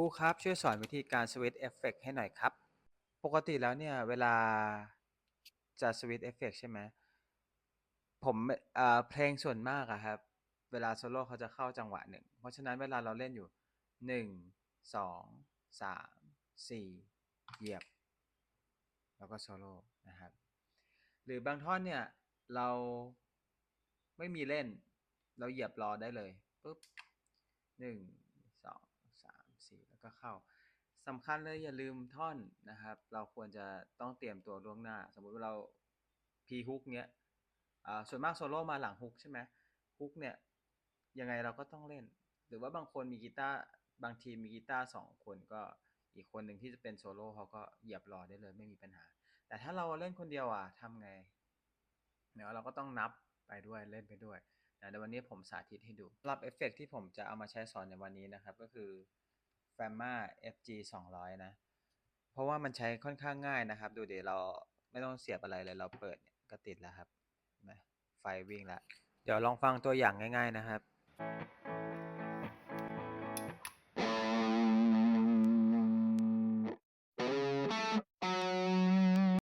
ครูครับช่วยสอนวิธีการสวิตช์เอฟเฟกต์ให้หน่อยครับ ปกติแล้วเนี่ยเวลาจะสวิตช์เอฟเฟกต์ใช่ไหมผมเอ่อเพลงส่วนมากอะครับ เวลาโซโล่เขาจะเข้าจังหวะหนึ่ง เพราะฉะนั้นเวลาเราเล่นอยู่หนึ่งสองสามสี่เหยียบ แล้วก็โซโล่นะครับ หรือบางท่อนเนี่ยเราไม่มีเล่น เราเหยียบรอได้เลยปุ๊บหนึ่งสอง สามสี่แล้วก็เข้าสำคัญเลยอย่าลืมท่อนนะครับ เราควรจะต้องเตรียมตัวล่วงหน้า สมมุติว่าเราพีฮุกเนี้ยส่วนมากโซโล่มาหลังฮุกใช่ไหมฮุกเนี่ยยังไงเราก็ต้องเล่น หรือว่าบางคนมีกีตาร์บางทีมมีกีตาร์สองคนก็อีกคนหนึ่งที่จะเป็นโซโล่เขาก็เหยียบรอได้เลยไม่มีปัญหา แต่ถ้าเราเล่นคนเดียวอะทำไงเดี๋ยเราก็ต้องนับไปด้วยเล่นไปด้วยนะเดี๋ยววันนี้ผมสาธิตให้ดูรับเอฟเฟกต์ที่ผมจะเอามาใช้สอนในวันนี้นะครับ ก็คือ f a m m a FG 200 นะ เพราะว่ามันใช้ค่อนข้างง่ายนะครับ ดูเดี๋ยวเราไม่ต้องเสียบอะไรเลย เราเปิดเนี่ยก็ติดแล้วครับไฟวิ่งแล้ว เดี๋ยวลองฟังตัวอย่างง่าย ๆนะครับ